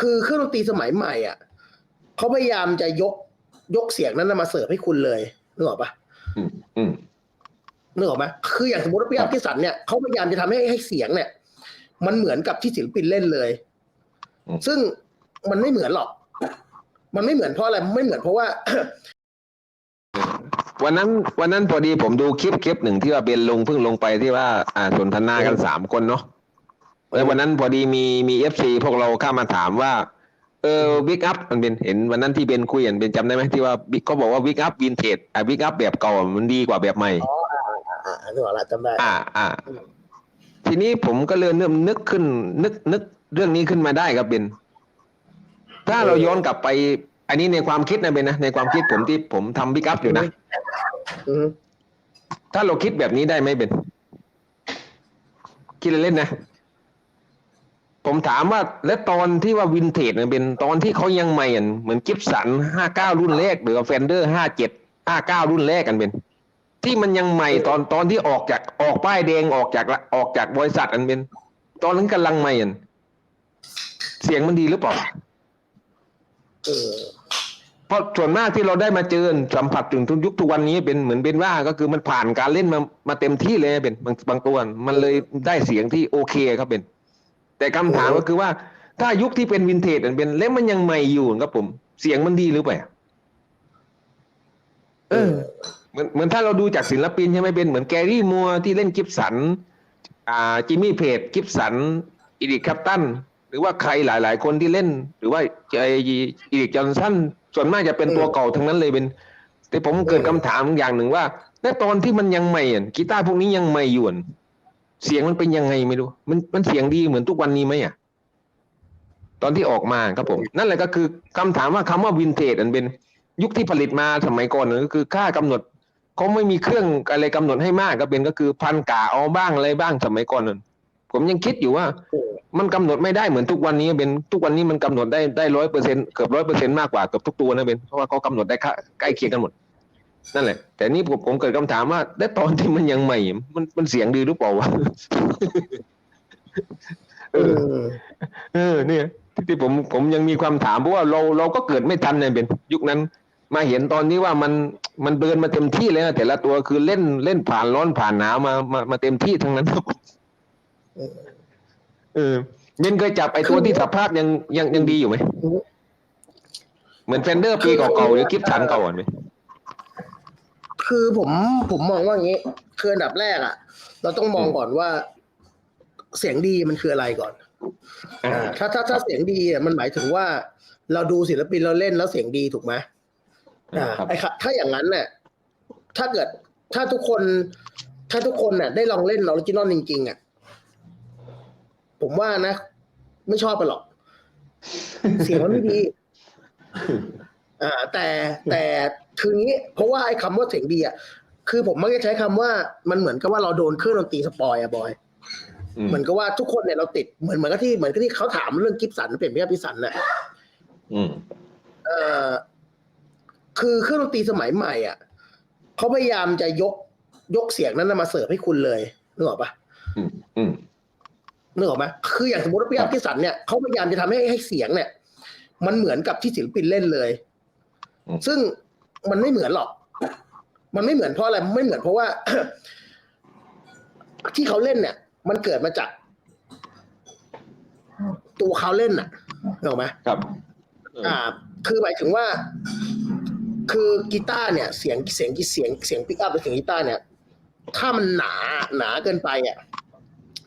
คือเครื่องดนตรีสมัยใหม่อะเขาพยายามจะยกยกเสียงนั้นนะมาเสิร์ฟให้คุณเลยนึกออกปะอืมอืมนึกออกไหมคืออย่างสมมติว่าพี่ครัอับพกิสันเนี่ยเขาพยายามจะทำให้ให้เสียงเนี่ย มันเหมือนกับที่ศิลปินเล่นเลย ซึ่งมันไม่เหมือนหรอก มันไม่เหมือนเพราะอะไรไม่เหมือนเพราะว่า วันนั้น วันนั้นพอดีผมดูคลิปคลิปหนึ่งที่ว่าเบนลงเพิ่งลงไปที่ว่า อ่าสนทนากันสามคนเนาะ แล้ววันนั้นพอดีมีมีเอฟซีพวกเราเข้ามาถามว่า เออวิกอัพมันเป็นเห็นวันนั้นที่เบนคุยกันเป็นจำได้ไหมที่ว่าบิ๊กเขาบอกว่าวิกอัพวินเทจอะวิกอัพแบบเก่ามันดีกว่าแบบใหม่อ๋ออ่าอ่าอ่าอ่านึกออกละจำได้อ่าอ่าทีนี้ผมก็เลยเริ่มนึกขึ้น นึกนึกเรื่องนี้ขึ้นมาได้ครับเบนถ้าเราย้อนกลับไป อันนี้ในความคิดนะเบนนะในความคิดผมที่ผมทำบิ๊กอัพอยู่นะอืมถ้าเราคิดแบบนี้ได้ไหมเบนคิดเล่นๆนะ ผมถามว่าแล้วตอนที่ว่าวินเทจเนี่ยเป็นตอนที่เขายังใหม่อะเหมือนกิฟสันห้าเก้ารุ่นแรกหรือเฟนเดอร์ห้าเจ็ดห้าเก้ารุ่นแรกกันเป็น ที่มันยังใหม่ตอนตอนที่ออกจากออกป้ายแดงออกจากละออกจากบริษัทอันเป็น ตอนนั้นกำลังใหม่อะเสียงมันดีหรือเปล่าเออเพราะส่วนมากที่เราได้มาเจอสัมผัสถึงทุกยุคทุกวันนี้เป็นเหมือนเป็นว่าก็คือมันผ่านการเล่นมามาเต็มที่เลยเป็นบางบางตัวมันเลยได้เสียงที่โอเคครับเป็น แต่คำถามก็คือว่า ถ้ายุคที่เป็นวินเทจอันเป็นแล้วมันยังใหม่อยู่ครับผม เสียงมันดีหรือเปล่าเออเหมือนเหมือนถ้าเราดูจากศิลปินใช่ไหมเป็นเหมือนแกรี่มัวร์ที่เล่นกิฟสัน อ่าจิมมี่เพจกิฟสันอีริกแคปตันหรือว่าใครหลาย ๆ คนที่เล่น หรือว่าไออีริกจอห์นสันส่วนมากจะเป็นตัวเก่าทั้งนั้นเลยเป็น แต่ผมเกิดคำถามอย่างหนึ่งว่าแล้วตอนที่มันยังใหม่อะกีตาร์พวกนี้ยังใหม่อยู่อะ เสียงมันเป็นยังไงไม่รู้ มันมันเสียงดีเหมือนทุกวันนี้ไหมอะ ตอนที่ออกมาครับผม นั่นแหละก็คือคำถามว่าคำว่าวินเทจอันเป็นยุคที่ผลิตมาสมัยก่อนก็คือค่ากำหนดเขาไม่มีเครื่องอะไรกำหนดให้มากก็เป็นก็คือพันกาเอาบ้างอะไรบ้างสมัยก่อนนั่นผมยังคิดอยู่ว่า มันกำหนดไม่ได้เหมือนทุกวันนี้เป็นทุกวันนี้มันกำหนดได้ได้ร้อยเปอร์เซ็นเกือบร้อยเปอร์เซ็นมากกว่าเกือบทุกตัวนะเป็นเพราะว่าเขากำหนดได้ใกล้เคียงกันหมด นั่นแหละ แต่นี่ผมผมเกิดคำถามว่าแล้วตอนที่มันยังใหม่ มันมันเสียงดีหรือเปล่าวะเอเอออเออ เนี่ยที่ที่ผมผมยังมีความถามเพราะว่าเราเราก็เกิดไม่ทันเนี่ยเป็นยุคนั้น มาเห็นตอนนี้ว่ามันมันเดินมาเต็มที่เลยนะแต่ละตัวคือเล่นเล่นผ่านร้อนผ่านหนาวมามามาเต็มที่ทั้งนั้นครับเออเออเน้นเคยจับไอ้ตัวที่สภาพยังยังยังดีอยู่ไหมเหมือนเฟนเดอร์ปีเก่าๆหรือกิฟสันเก่าอะไหม คือผมผมมองว่าอย่างนี้คืออันดับแรกอะ เราต้องมองก่อนว่า เสียงดีมันคืออะไรก่อนอ่าอ่าถ้าถ้าถ้าเสียงดีอะมันหมายถึงว่า เราดูศิลปินเราเล่นแล้วเสียงดีถูกไหมอ่าครับไอ้ค่ะถ้าอย่างนั้นเนี่ยถ้าเกิดถ้าทุกคน ถ้าทุกคนเนี่ยได้ลองเล่นออริจินอลจริงๆอะผมว่านะ ไม่ชอบไปหรอก เสียงมันไม่ดี อ่า แต่แต่ คืองี้เพราะว่าไอ้คำว่าเสียงดีอะคือผมมักจะใช้คำว่ามันเหมือนกับว่าเราโดนเครื่องดนตรีสปอยอะบอยอืมเหมือนกับว่าทุกคนเนี่ยเราติดเหมือนเหมือนกับที่เหมือนกับที่เขาถามเรื่องกิฟสันเปลี่ยนพี่พิสันน่ะอืมเอ่อคือเครื่องดนตรีสมัยใหม่ อะเขาพยายามจะยกยกเสียงนั้นนะมาเสิร์ฟให้คุณเลยนึกออกปะอืมอืมนึกออกไหมคืออย่างสมมติว่าพี่ครัอับพพิสันเนี่ยเขาพยายามจะทำให้ให้เสียงเนี่ย มันเหมือนกับที่ศิลปินเล่นเลย ซึ่ง มันไม่เหมือนหรอก มันไม่เหมือนเพราะอะไรไม่เหมือนเพราะว่า ที่เขาเล่นเนี่ย มันเกิดมาจาก ตัวเขาเล่นน่ะนึกออกไหมครับ อ่า คือหมายถึงว่า คือกีตาร์เนี่ย เสียงเสียงเสียงเสียงปิกอัพหรือเสียงกีตาร์เนี่ย ถ้ามันหนาหนาเกินไปอะ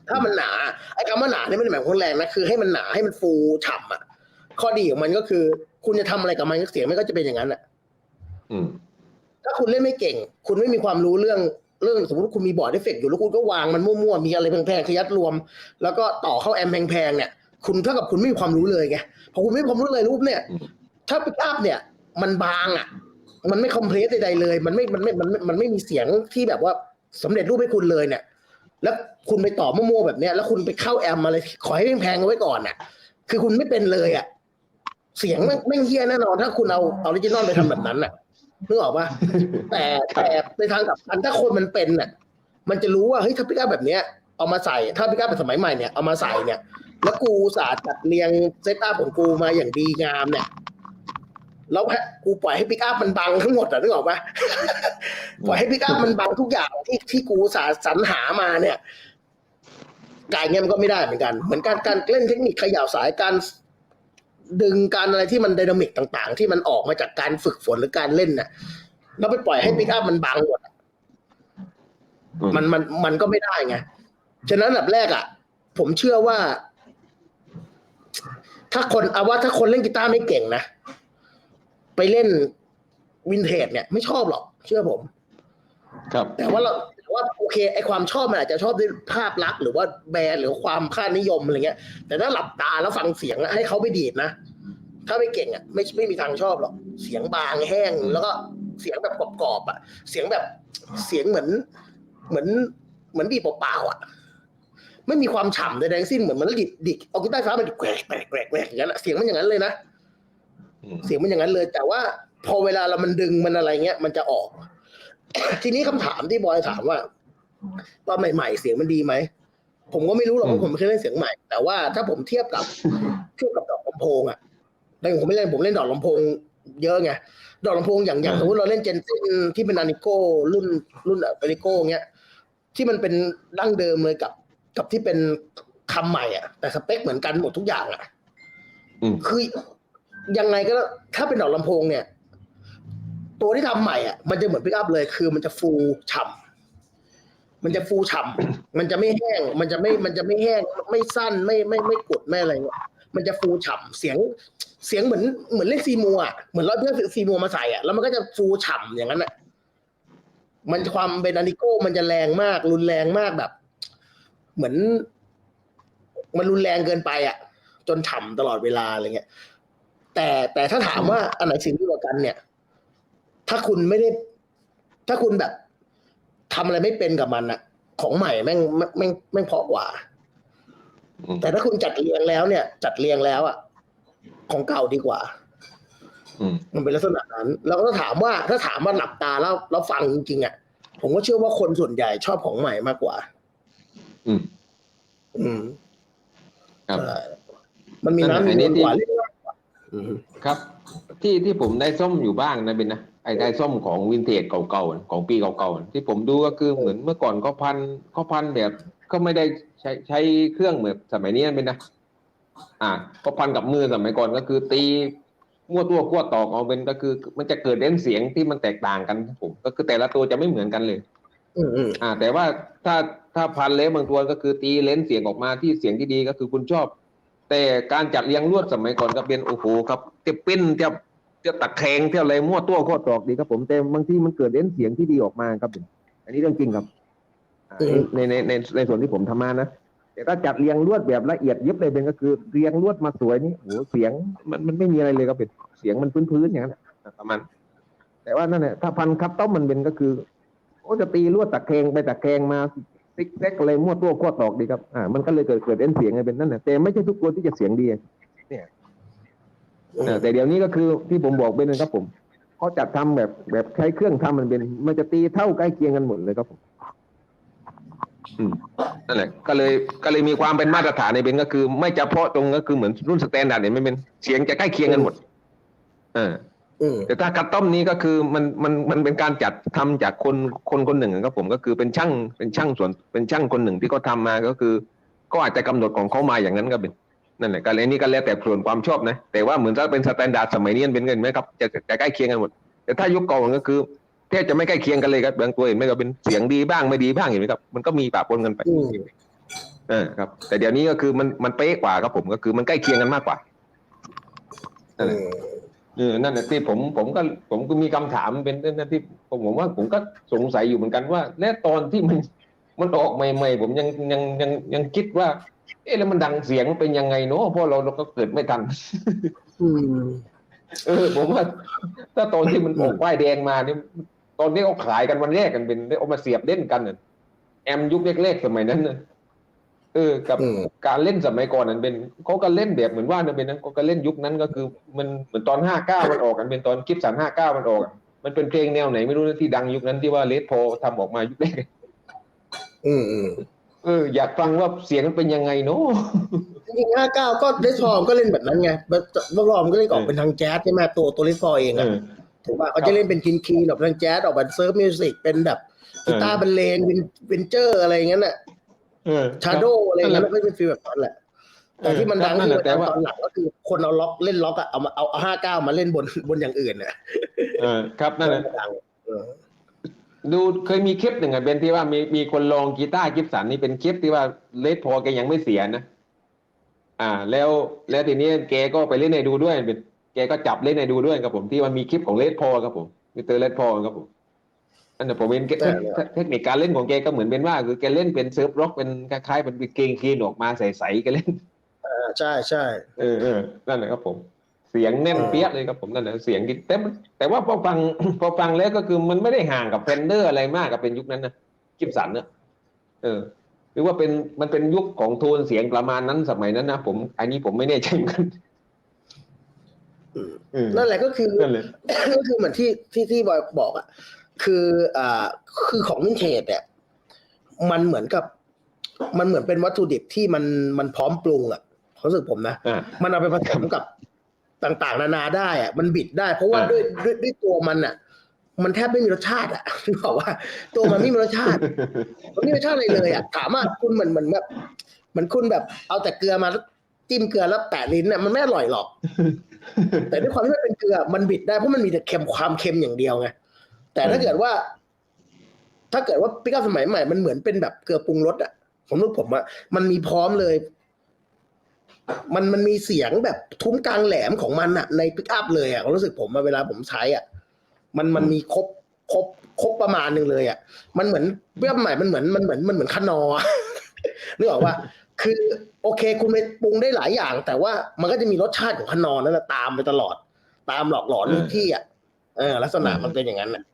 ถ้ามันหนาไอ้คำว่าหนาเนี่ยไม่ได้หมายความว่าแรงนะคือให้มันหนาให้มันฟูฉ่ำอะข้อดีของมันก็คือ คุณจะทำอะไรกับมันเสียงมันก็จะเป็นอย่างนั้นแหละอืม ถ้าคุณเล่นไม่เก่ง คุณไม่มีความรู้เรื่องเรื่องสมมติคุณมีบอร์ดเอฟเฟกต์อยู่แล้วคุณก็วางมันมั่วๆมีอะไรแพงๆขยัดรวม แล้วก็ต่อเข้าแอมแพงๆเนี่ย คุณเท่ากับคุณไม่มีความรู้เลยไงพอคุณไม่มีความรู้เลยรูปเนี่ยอืมถ้าปิกอัพเนี่ย มันบางอะ มันไม่คอมเพลสใดๆเลย มันไม่มันไม่มันไม่มันไม่มีเสียงที่แบบว่าสำเร็จรูปให้คุณเลยเนี่ย แล้วคุณไปต่อมั่วๆแบบเนี้ยแล้วคุณไปเข้าแอมอะไรขอให้แพงๆเอาไว้ก่อนน่ะ คือคุณไม่เป็นเลยอะเสียงแม่งแม่งเฮี้ยแน่นอนถ้าคุณเอาออริจินอลไปทำแบบนั้นน่ะ นึกออกปะแต่แต่ในทางกลับกันถ้าคนมันเป็นน่ะ มันจะรู้ว่าเฮ้ยถ้าพิกอัพแบบเนี้ยเอามาใส่ถ้าพิกอัพแบบสมัยใหม่เนี่ยเอามาใส่เนี่ย แล้วกูอุตสาห์จัดเรียงเซตอัพของกูมาอย่างดีงามเนี่ยแล้วให้กูปล่อยให้ปิกอัพมันบังทั้งหมดอะนึกออกปะปล่อยให้ปิกอัพมันบังทุกอย่างที่ที่กูอุตสาห์สรรหามาเนี่ยกายเงี้ยมันก็ไม่ได้เหมือนกัน เหมือนการการเล่นเทคนิคเขย่าสายการ ดึงการอะไรที่มันไดนามิกต่าง ๆ ที่มันออกมาจากการฝึกฝนหรือการเล่นน่ะแล้วไปปล่อยให้ปิกอัพมันบังหมดอะอืมมันมันมันก็ไม่ได้ไงฉะนั้นอันดับแรกอะ ผมเชื่อว่า ถ้าคนเอาว่าถ้าคนเล่นกีตาร์ไม่เก่งนะ ไปเล่นวินเทจเนี่ยไม่ชอบหรอก เชื่อผม ครับ แต่ว่าเราแต่ ว่าโอเคไอความชอบมันอาจจะชอบด้วยภาพลักษณ์หรือว่าแบรนด์หรือความค่านิยมอะไรเงี้ย แต่ถ้าหลับตาแล้วฟังเสียงอะให้เขาไปดีดนะ ถ้าไม่เก่งอะไม่ไม่มีทางชอบหรอกเสียงบางแห้งแล้วก็เสียงแบบกรอบๆอะ เสียงแบบเสียงเหมือน เหมือนเหมือนดีเปล่าๆอะไม่มีความฉ่ำใดๆทั้งสิ้นเหมือนมันดิดดิดเอากีตาร์ฟ้ามันแกรกแกรกแกรกแกรกอย่างนั้นเสียงมันอย่างนั้นเลยนะเสียงมันอย่างนั้นเลย แต่ว่าพอเวลาเรามันดึงมันอะไรเงี้ยมันจะออก ทีนี้คำถามที่บอยถามว่า ตอนใหม่ ๆ เสียงมันดีไหม ผมก็ไม่รู้หรอกเพราะผมไม่เคยเล่นเสียงใหม่ แต่ว่าถ้าผมเทียบกับเทียบกับดอกลำโพงอะแต่ผมไม่เล่นผมเล่นดอกลำโพงเยอะไงดอกลำโพงอย่างอย่างสมมติเราเล่นเจนเซนที่เป็นอานิโก้รุ่นรุ่นอานิโก้เงี้ยที่มันเป็นดั้งเดิมเลยกับ กับที่เป็นคำใหม่อะ แต่สเปคเหมือนกันหมดทุกอย่างอะอืมคือยังไงก็ถ้าเป็นดอกลำโพงเนี่ย ตัวที่ทำใหม่อะมันจะเหมือนพิกอัพเลย คือมันจะฟูฉ่ำมันจะฟูฉ่ำมันจะไม่แห้ง มันจะไม่มันจะไม่แห้ง ไม่สั้นไม่ไม่ไม่กดไม่อะไรเงี้ยมันจะฟูฉ่ำเสียงเสียงเหมือนเหมือนเล่นซีมัวเหมือนเราเพื่อซีมัวมาใส่อะแล้วมันก็จะฟูฉ่ำอย่างนั้นอะมันความเป็นานิโก้มันจะแรงมาก รุนแรงมากแบบ เหมือน มันรุนแรงเกินไปอะ จนฉ่ำตลอดเวลาอะไรเงี้ยแต่แต่ถ้าถามว่าอันไหนสิ่งที่กว่ากันเนี่ย ถ้าคุณไม่ได้ ถ้าคุณแบบทำอะไรไม่เป็นกับมันอะของใหม่แม่งแม่งแม่งแม่งเพราะกว่าอืมแต่ถ้าคุณจัดเรียงแล้วเนี่ย จัดเรียงแล้วอะของเก่าดีกว่าอืมมันเป็นลักษณะนั้น แล้วก็ถามว่าถ้าถามว่าหลับตาแล้วแล้วฟังจริงๆอะผมก็เชื่อว่าคนส่วนใหญ่ชอบของใหม่มากกว่า อืม อืมครับใช่มันมีนั่นน้ำแหละมีอันนนี้วลที่กว่าเล่นง่ายกว่าอืม ครับ ที่ที่ผมได้ส้มอยู่บ้างนะเบนนะไอ้ได้ส้มของวินเทจเก่าๆของปีเก่าๆที่ผมดูก็คือเหมือนเมื่อก่อนเขาพันเขาพันแบบก็ไม่ได้ใช้ใช้เครื่องเหมือนสมัยนี้นะเบนนะอ่าเขาพันกับมือสมัยก่อนก็คือตีมั่วตัวขั้วตอกเอาเป็นก็คือ มันจะเกิดเล่นเสียงที่มันแตกต่างกันครับผม ก็คือแต่ละตัวจะไม่เหมือนกันเลย อืมอืมอ่า แต่ว่าถ้าถ้าพันเลนส์บางตัวก็คือตีเลนส์เสียงออกมาที่เสียงที่ดีก็คือคุณชอบ แต่การจัดเรียงลวดสมัยก่อนก็เป็นโอ้โหครับเทียบปิ้นเทียบเทียบตะแคงเทียบอะไรมั่วตัวโคตรตอกดีครับผมแต่บางทีมันเกิดเลนส์เสียงที่ดีออกมาครับผมอันนี้เรื่องจริงครับอ่าในในในในส่วนที่ผมทำมานะแต่ถ้าจัดเรียงลวดแบบละเอียดยิบเลยเป็นก็คือเรียงลวดมาสวยนี่โอ้โหเสียงมันมันไม่มีอะไรเลยครับเป็นเสียงมันพื้นๆอย่างนั้นอะประมาณแต่ว่านั่นแหละถ้าพันคับต้อมมันเป็นก็คือโอ้จะตีลวดตะแคงไปตะแคงมา ซิกแซกอะไรมั่วตัวขั้วตอกดีครับอ่ามันก็เลยเกิดเกิดเล่นเสียงไงเป็นนั่นแหละแต่ไม่ใช่ทุกตัวที่จะเสียงดีเนี่ยเออแต่เดี๋ยวนี้ก็คือที่ผมบอกเป็นนะครับผมเขาจัดทำแบบแบบใช้เครื่องทำมันเป็น มันจะตีเท่าใกล้เคียงกันหมดเลยครับผมอืมนั่นแหละก็เลยก็เลยมีความเป็นมาตรฐานในเบนก็คือ ไม่เฉพาะตรงก็คือเหมือนรุ่นสแตนดาร์ดเนี่ยไม่เป็นเสียงจะใกล้เคียงกันหมด เอออืม แต่ถ้าคัสตอมนี้ก็คือมันมันมันเป็นการจัดทำจากคนคนคนหนึ่งครับผมก็คือเป็นช่างเป็นช่างส่วนเป็นช่างคนหนึ่งที่เขาทามาก็คือ ก็อาจจะกำหนดของเขามาอย่างนั้นก็เป็นนั่นแหละการเล่นนี่ก็แล้วแต่ส่วนความชอบนะ แต่ว่าเหมือนถ้าเป็นสแตนดาร์ดสมัยนี้มันเป็นเงินไหมครับจะจะใกล้เคียงกันหมด แต่ถ้ายุคเก่ามันก็คือแทบจะไม่ใกล้เคียงกันเลยครับบางตัวเห็นไหมก็เป็นเสียงดีบ้างไม่ดีบ้างเห็นไหมครับมันก็มีปะปนกันไปอืมเออครับ แต่เดี๋ยวนี้ก็คือมันมันเป๊ะกว่าครับผมก็คือมันใกล้เคียงกันมากกว่าอืม เออนั่นแหละที่ผมผมก็ผมก็มีคำถามเป็นนั่นที่ผมผมว่าผมก็สงสัยอยู่เหมือนกันว่า และตอนที่มันมันออกใหม่ๆผมยังยังยังยังคิดว่า เอ๊ะแล้วมันดังเสียงเป็นยังไงเนาะเพราะเราเราก็เกิดไม่ทันอืมเออ ผมว่า ถ้าตอนที่มันออกป้ายแดงมาเนี่ยตอนนี้เอาขายกันวันแรกกันเป็นได้เอามาเสียบเล่นกันน่ะแอมยุคแรกๆสมัยนั้นน่ะ เออกับอืมการเล่นสมัยก่อนนั้นเป็นเขาก็เล่นแบบเหมือนว่านั่นเป็นนั้นเขาก็เล่นยุคนั้นก็คือมันเหมือนตอนห้าเก้ามันออกกันเป็นตอนคลิปสามห้าเก้ามันออกอะมันเป็นเพลงแนวไหนไม่รู้นะที่ดังยุคนั้นที่ว่าเลดโพทำออกมายุคแรกอืมอืมเอออยากฟังว่าเสียงมันเป็นยังไงเนาะริงๆห้าเก้าก็เลสฟอร์มก็เล่นแบบนั้นไงเลสฟอร์มก็เล่นออกเป็นทางแจ๊สใช่ไหมตัวตัวเลสฟอร์เองเออะอถูกป่ะเขาจะเล่นเป็นคินคีนออกทางแจ๊สออกแบบเซิร์ฟมิวสิกเป็นแบบกีตาร์บรรเลงเป็นเป็นเจอร์อะไรอย่างเงี้ยน่ะเออ ชาโดอะไรอย่างเงี้ยมันก็เป็นฟีลแบบนั้นแหละแต่ที่มันดังนั่นที่แหละแต่มันว่าตอนหลังก็คือคนเอาล็อกเล่นล็อกอะเอามาเอาห้าเก้ามาเล่นบนบนอย่างอื่นน่ะเออครับนั่นแหละดังเออดูเคยมีคลิปหนึ่งอะเป็นที่ว่ามีมีคนลองกีตาร์กิฟสันนี่เป็นคลิปที่ว่าเลดพอแกยังไม่เสียนะอ่า แล้วแล้วทีนี้แกก็ไปเล่นในดูด้วยเป็นแกก็จับเล่นในดูด้วยครับผมที่มันมีคลิปของเลดพอครับผมมิสเตอร์เลดพอครับผม อันนั้นผมเป็นเทคเทคนิคการเล่นของแกก็เหมือนเป็นว่า คือแกเล่นเป็นเซิร์ฟร็อกเป็นคล้ายๆเป็นเกงคีนออกมาใสๆแกเล่นอ่าใช่ใช่เออเออนั่นแหละครับผม เสียงแน่นเออเปี้ยเลยครับผมนั่นแหละเสียงที่แต่มันแต่ว่าพอฟังพอฟังแล้วก็คือมันไม่ได้ห่างกับเฟนเดอร์อะไรมากกับเป็นยุคนั้นนะกิฟสันเนอะเออหรือว่าเป็นมันเป็นยุคของโทนเสียงประมาณนั้นสมัยนั้นนะผม อันนี้ผมไม่แน่ใจเหมือนกันอืมอืมนั่นแหละก็คือนั่นเลยก็คือเหมือนที่ที่ที่บอยบอกอะ คืออ่าคือของวินเทจเนี่ยมันเหมือนกับ มันเหมือนเป็นวัตถุดิบที่มันมันพร้อมปรุงอะความรู้สึกผมนะอ่ามันเอาไปผสมกับต่างๆ นานาได้อะมันบิดได้ เพราะว่าอ่าด้วยด้วยด้วยตัวมันอะ มันแทบไม่มีรสชาติอะคือบอกว่า ตัวมันไม่มีรสชาติมันไม่มีรสชาติอะไรเลยอะถามว่าคุณเหมือนเหมือนแบบเหมือนคุณแบบ เอาแต่เกลือมาแล้วจิ้มเกลือแล้วแตะลิ้นเนี่ยมันไม่อร่อยหรอก แต่ด้วยความที่มันเป็นเกลือมันบิดได้เพราะมันมีแต่เค็มความเค็มอย่างเดียวไง แต่ถ้าเกิดว่า ถ้าเกิดว่าปิกอัพสมัยใหม่ มันเหมือนเป็นแบบเกลือปรุงรสอะผมรู้ผมอะมันมีพร้อมเลย มันมันมีเสียงแบบทุ้มกลางแหลมของมันอะในปิกอัพเลยอะความรู้สึกผมอะเวลาผมใช้อะมันมันมีครบครบครบประมาณหนึ่งเลยอะ มันเหมือนเปรี้ยวใหม่มันเหมือนมันเหมือนมันเหมือนขนอร์อะนึกออกว่า คือโอเค คุณไปปรุงได้หลายอย่าง แต่ว่ามันก็จะมีรสชาติของขนอร์นั่นแหละตามไปตลอด ตามหลอกหลอนทุกที่อะเออลักษณะมันเป็นอย่างนั้นอะอืม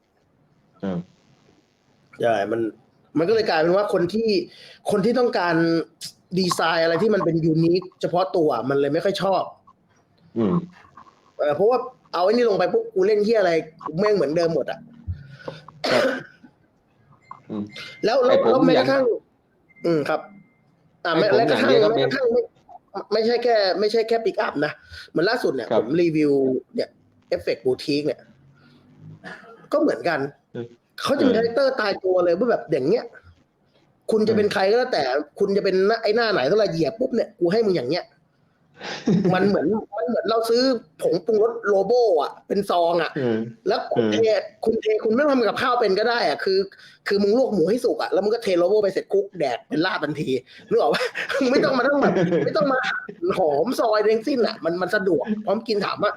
ใช่มัน มันก็เลยกลายเป็นว่าคนที่คนที่ต้องการดีไซน์อะไรที่มันเป็นยูนิคเฉพาะตัวมันเลยไม่ค่อยชอบ อืมเออเพราะว่าเอาไอ้นี่ลงไปปุ๊บกูเล่นที่อะไรแม่งเหมือนเดิมหมดอะครับอืมแล้วไอ้แล้วผมแล้วแม้อกย่างระทั่งอืมครับ อ่าไอ้แม้ผมและกระทั่งอย่างเดียวก็แม้เป็นกระทั่งไม่ไม่ใช่แค่ ไม่ใช่แค่ปิกอัพนะเหมือนล่าสุดเนี่ยครับผมรีวิวเนี่ยเอฟเฟกต์บูทีกเนี่ย ก็เหมือนกันอืม เขาจะมีเออคาแรคเตอร์ตายตัวเลยว่าแบบอย่างเงี้ย คุณจะเป็นใครก็แล้วแต่ คุณจะเป็นหน้าไอ้หน้าไหนถ้าเราเหยียบปุ๊บเนี่ยกูให้มึงอย่างเงี้ยมันเหมือนมันเหมือนเราซื้อผงปรุงรสโลโบอะ เป็นซองอะอืมแล้วคุณอืมเทคุณเทคุณไม่ต้องทำกับข้าวเป็นก็ได้อะคือ คือมึงลวกหมูให้สุกอะแล้วมึงก็เทโลโบไปเสร็จคุกแดกเป็นลาบทันทีนึกออกปะมึงไม่ต้องมาต้องแบบไม่ต้องมาหอมซอยเร่งสิ้นอะมันมันสะดวกพร้อมกินถามว่า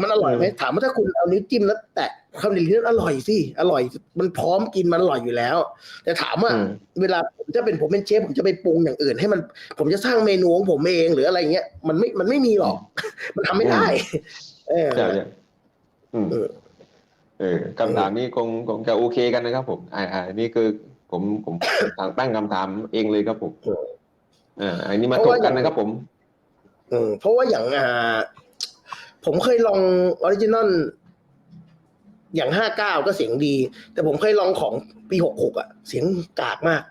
มันอร่อยไหมถามว่าถ้าคุณเอานิ้วจิ้มแล้วแตะคำเดียวนั้นอร่อยสิอร่อย มันพร้อมกินมันอร่อยอยู่แล้ว แต่ถามว่าอืมเวลาผมจะเป็นผมเป็นเชฟผมจะไปปรุงอย่างอื่น ให้มันผมจะสร้างเมนูของผมเองหรืออะไรเงี้ยมันไม่มันไม่มีหรอก มันทำไม่ได้เออใช่ใช่อืมเออเออคำถามนี้คงคงจะโอเคกันนะครับ ผมอ่าอ่านี่คือผมผมตั้งคำถามเองเลยครับผมเอออ่าอันนี้มาเพถราะกว่ากันนะครับผมเออเพราะว่าอย่างอ่า ผมเคยลองออริจินอลอย่างห้าเก้าก็เสียงดี แต่ผมเคยลองของปีหกหกอะ เสียงกากมาก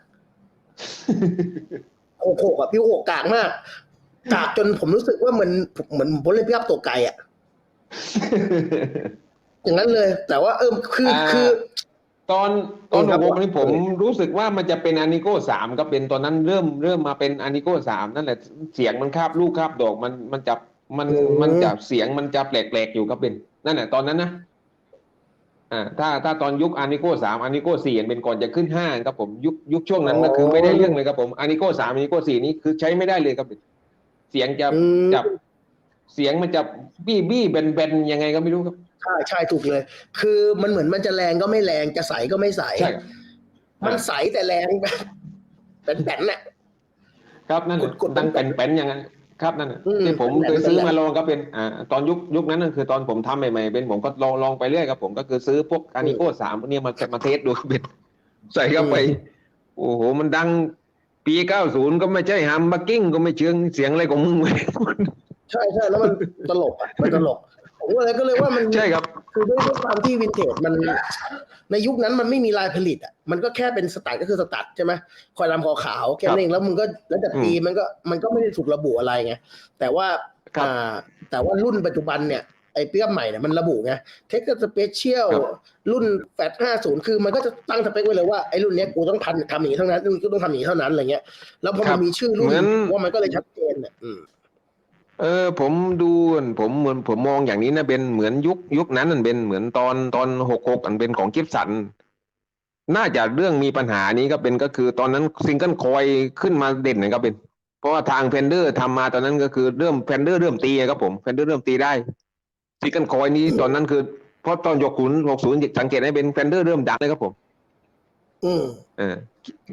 หกหกอะปีหกกากมาก กากจนผมรู้สึกว่าเหมือนเหมือนผมเล่นพิอัพตัวไกลอะ อย่างนั้นเลย แต่ว่าเออคืออ่าคือ ตอนตอนเออครับหกนี่ผมรู้สึกว่ามันจะเป็นอานิโก้สามก็เป็นตอนนั้นเริ่มเริ่มมาเป็นอานิโก้สามนั่นแหละเสียงมันคาบลูกคาบดอกมันมันจะ มันอืมมันจะเสียงมันจะแปลกๆอยู่ก็เป็น นั่นแหละตอนนั้นนะอ่าถ้าถ้าตอนยุคอานิโก้สามอานิโก้สี่เป็นก่อนจะขึ้นห้าครับผมยุคยุคช่วงนั้นก็คือไม่ได้เรื่องเลยครับผมอานิโก้สามอานิโก้สี่นี้คือใช้ไม่ได้เลยครับเสียงจะอืมจับเสียงมันจะบี้บี้เบนเบนยังไงก็ไม่รู้ครับใช่ใช่ถูกเลย คือมันเหมือนมันจะแรงก็ไม่แรงจะใสก็ไม่ใสใช่ครับมันใสแต่แรงแบบเป็นแบนๆน่ะครับนั่นน่ะกดๆดังแป้นๆอย่างนั้น ครับนั่นน่ะอืมที่ผมนั่นแหละเคยซื้อนั่นแหมาละลองก็เป็นอ่าตอนยุคยุคนั้นนั่นคือตอนผมทำใหม่ๆเป็นผมก็ลองลองไปเรื่อยครับผมก็คือซื้อพวกอานิโก้สามพวกเนี้ยมามาเทสดูครับเป็น ใส่เข้าไปโอ้โห มันดังปีเก้าศูนย์ก็ไม่ใช่ฮัมบักกิ้งก็ไม่เชิงเสียงอะไรของมึงเว้ยใช่ใช่แล้วมันตลกอะมันตลกผมก็เลยก็เลยว่ามัน ใช่ครับ คือด้วยด้วยความที่วินเทจมันในยุคนั้นมันไม่มีลายผลิตอะมันก็แค่เป็นสตัดก็คือสตัดใช่ไหมคอยดำคอขาวแค่นั้นเองแล้วมึงก็แล้วแต่ปีมันก็มันก็ไม่ได้ถูกระบุอะไรไงแต่ว่าครับอ่าแต่ว่ารุ่นปัจจุบันเนี่ยไอ้เปียกใหม่เนี่ยมันระบุไงเทคสเปเชียลครับรุ่นแปดห้าศูนย์คือมันก็จะตั้งสเปคไว้เลยว่าไอ้รุ่นเนี้ยกูต้องทำทำอย่างนี้เท่านั้นรุ่นกูต้องทำอย่างนี้เท่านั้นอะไรเงี้ยแล้วพอครัมันบมีชื่อรุ่นเหมือนว่ามันก็เลยชัดเจนเนี่ยอืม เออ ผมดูผมเหมือนผมมองอย่างนี้นะเป็นเหมือนยุคยุคนั้นมันเป็นเหมือนตอนตอนหกหกอันเป็นของกิฟสัน น่าจะเรื่องมีปัญหานี้ก็เป็นก็คือตอนนั้นซิงเกิลคอยขึ้นมาเด่นนะครับเป็น เพราะว่าทางเพนเดอร์ทำมาตอนนั้นก็คือเริ่มเพนเดอร์เริ่มตีครับผมเพนเดอร์เริ่มตีได้ซิงเกิลคอยนี้ตอนนั้นคือเพราะตอนยกขุนหกศูนย์สังเกตให้เป็นเพนเดอร์เริ่มดังเลยครับผม อืมเออ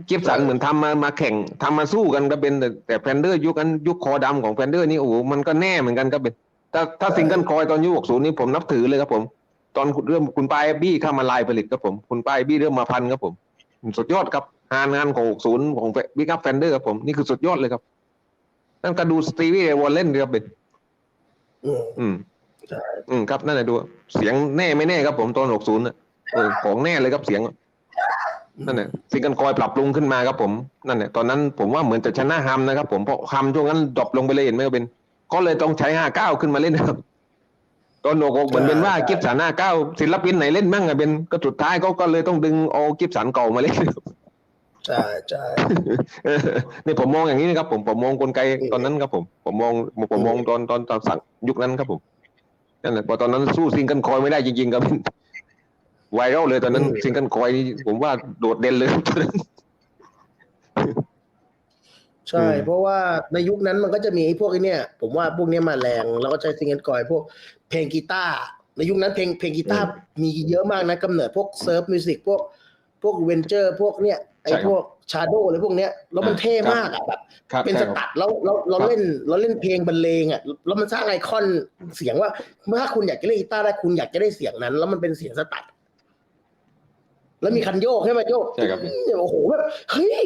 กิฟสันเหมือนทำมามาแข่งทำมาสู้กันก็เป็นแต่แต่แพนเดอร์ยุคนั้นยุคคอดำของแพนเดอร์นี่โอ้โหมันก็แน่เหมือนกันก็เป็น ถ้าถ้าซิงเกิลคอยตอนยุคหกศูนย์นี่ผมนับถือเลยครับผม ตอนเริ่มคุณปายบี้เข้ามาลายผลิตครับผม คุณปายบี้เริ่มมาพันครับผม สุดยอดครับงานงานของหกศูนย์ของบิ๊กอัพแฟนเดอร์ครับผมนี่คือสุดยอดเลยครับนั่นก็ดูสตีวีวอลเล่นครับเป็นอืมอืมใช่อืมครับนั่นแหละดู เสียงแน่ไม่แน่ครับผมตอนหกศูนย์เออของแน่เลยครับเสียง นั่นแหละซิงเกิลคอยปรับปรุงขึ้นมาครับผมนั่นแหละตอนนั้นผมว่าเหมือนจะชนะฮัมนะครับ ผมเพราะฮัมช่วงนั้นดรอปลงไปเลยเห็นไหมครับเป็น ก็เลยต้องใช้ห้าเก้าขึ้นมาเล่นนะครับตอนโนโกเหมือนเป็นว่ากิฟสันห้าเก้าศิลปินไหนเล่นมั่งอะเป็นก็สุดท้ายเขาก็เลยต้องดึงเอากิฟสันเก่ามาเล่นใช่ใช่เออนี่ผมมองอย่างนี้นะครับ ผมผมมองกลไกตอนนั้นครับ ผม ผมมองผมมองตอนตอนตอนสั่งยุคนั้นครับผมนั่นแหละพอตอนนั้นสู้ซิงเกิลคอยไม่ได้จริงๆครับ ไวรัลเลยตอนนั้นซิงเกิลคอยนี่ผมว่าโดดเด่นเลยตอนนั้นใช่อืมเพราะว่าในยุคนั้นมันก็จะมีไอ้พวกไอ้เนี่ยผมว่าพวกเนี้ยมาแรงแล้วก็ใช้ซิงเกิลกอยพวกเพลงกีตาร์ในยุคนั้นเพลงเพลงกีตาร์มีเยอะมากนะกำเนิดพวกเซิร์ฟมิวสิกพวกพวกเวนเจอร์พวกเนี้ยไอ้ใช่ครับพวกชาโดอะไรพวกเนี้ยแล้วมันเท่มากอะแบบครับเป็นใช่สครับตัดแล้วเราเราครับเล่นเราเล่นเพลงบรรเลงอะแล้วมันสร้างไอคอนเสียงว่าเมื่อคุณอยากจะเล่นกีตาร์ได้คุณอยากจะได้เสียงนั้น แล้วมันเป็นเสียงสตัด แล้วมีคันโยกใช่ไหมโยกใช่ครับโอ้โหแบบเฮ้ย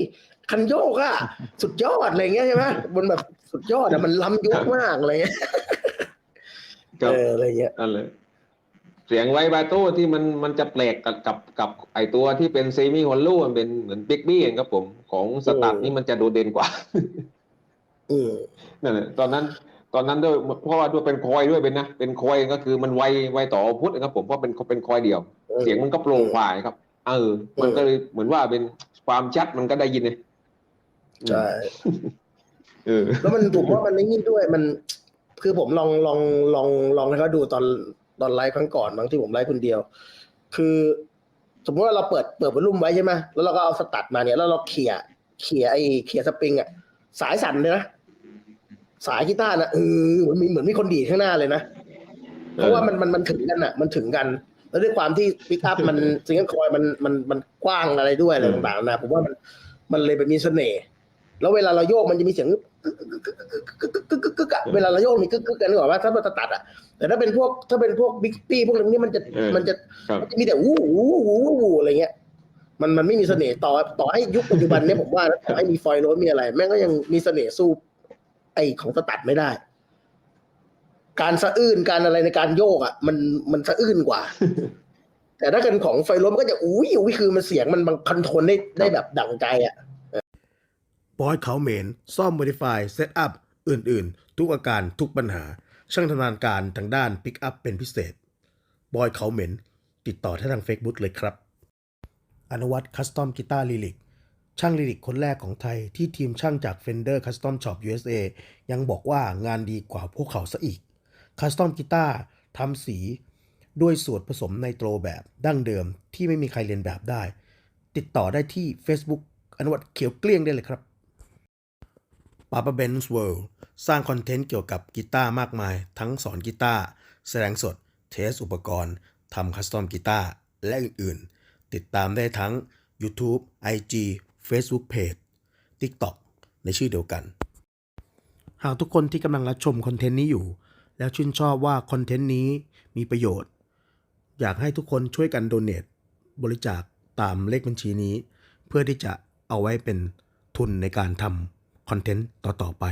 คันโยกอะสุดยอดอะไรเงี้ยใช่ไหมมันแบบสุดยอดอะมันล้ำยุคมากอะไรเงี้ยครัเอบออะไรเงี้ยนั่นเลยเสียงไวบาโต้ที่มันมันจะแปลกกับกับกับไอตัวที่เป็นเซมิฮอลโลมันเป็นเหมือนบิ๊กบี้เองครับผมของสตาร์ทนี่มันจะโดดเด่นกว่าอืมนั่นแหละตอนนั้น ตอนนั้นด้วยเพราะว่าด้วยเป็นคอยด้วยเป็นนะเป็นคอยก็คือมันไวไวต่อพุทธนะครับผมเพราะเป็นเป็นคอยเดียว เสียงมันก็โปร่งกว่าครับ เออ มันก็เลยเหมือนว่าเป็นความชัดมันก็ได้ยินเลยใช่เออ แล้วมันผมว่ามันไม่ยิ่งด้วยมัน คือผมลองลองลองลองให้เขาดูตอนตอนไลฟ์ครั้งก่อนบางที่ผมไลฟ์คนเดียว คือ สมมติว่าเราเปิดเปิดวอลลุ่มไว้ใช่ไหมแล้วเราก็เอาสตัดมาเนี่ยแล้วเราเขี่ยเขี่ยไอ้เขี่ยสปริงอะสายสั่นเลยนะสายกีตาร์นะเออเหมือนมีเหมือนมีคนดีดข้างหน้าเลยนะเพราะว่ามันมันมันถึงกันอะ มันถึงกัน แล้วด้วยความที่ปิกอัพมันซิงเกิลคอยมันมันมันกว้างอะไรด้วยอะไรต่างๆนะผมว่ามันมันเลยแบบมีเสน่ห์แล้วเวลาเราโยกมันจะมีเสียงกึกกึกกึกกึกกึกกึกอะเวลาเราโยกมีกึกกึกกันนึกออกว่าถ้าเราตัดอะแต่ถ้าเป็นพวกถ้าเป็นพวกบิ๊กปี้พวกนี้มันจะเออมันจะครับมันจะมีแต่วู้วู้วู้วู้อะไรเงี้ยมันมันไม่มีเสน่ห์ต่อต่อให้ยุคปัจจุบันเนี่ยผมว่านะต่อให้มีฟอยล์โรสมีอะไร แม่งก็ยังมีเสน่ห์สู้ไอของสตัดไม่ได้ การสะอื้นการอะไรในการโยกอะมันมันสะอื้นกว่า แต่ถ้าเป็นของไฟลมก็จะอุ้ยอุ้ยคือมันเสียงมันมันคอนโทรลได้ได้แบบดั่งใจอะบอยเขาเหมน ซ่อม Modify Setup อื่นๆ ทุกอาการทุกปัญหา ช่างชำนาญการทางด้าน Pick Up เป็นพิเศษ บอยเขาเหมนติดต่อได้ทาง Facebook เลยครับ อนุวัตคัสตอมกีตาร์ลิลิกช่างลิลิกคนแรกของไทยที่ทีมช่างจาก Fender Custom Shop USA ยังบอกว่างานดีกว่าพวกเขาซะอีก คัสตอมกีตาร์ทำสีด้วยสูตรผสมไนโตรแบบดั้งเดิมที่ไม่มีใครเรียนแบบได้ ติดต่อได้ที่ Facebook อนุวัตเขียวเกลี้ยงได้เลยครับปาปาเบนส์เวิลด์สร้างคอนเทนต์เกี่ยวกับกีตาร์มากมาย ทั้งสอนกีตาร์แสดงสด เทสอุปกรณ์ทำคัสตอมกีตาร์และอื่นๆ ติดตามได้ทั้ง YouTube IG Facebook Page TikTok ในชื่อเดียวกัน หากทุกคนที่กำลังรับชมคอนเทนต์นี้อยู่ แล้วชื่นชอบว่าคอนเทนต์นี้มีประโยชน์ อยากให้ทุกคนช่วยกันโดเน a บริจาคตามเลขบัญชีนี้ เพื่อที่จะเอาไว้เป็นทุนในการทำคอนเทนต์ต่อๆไป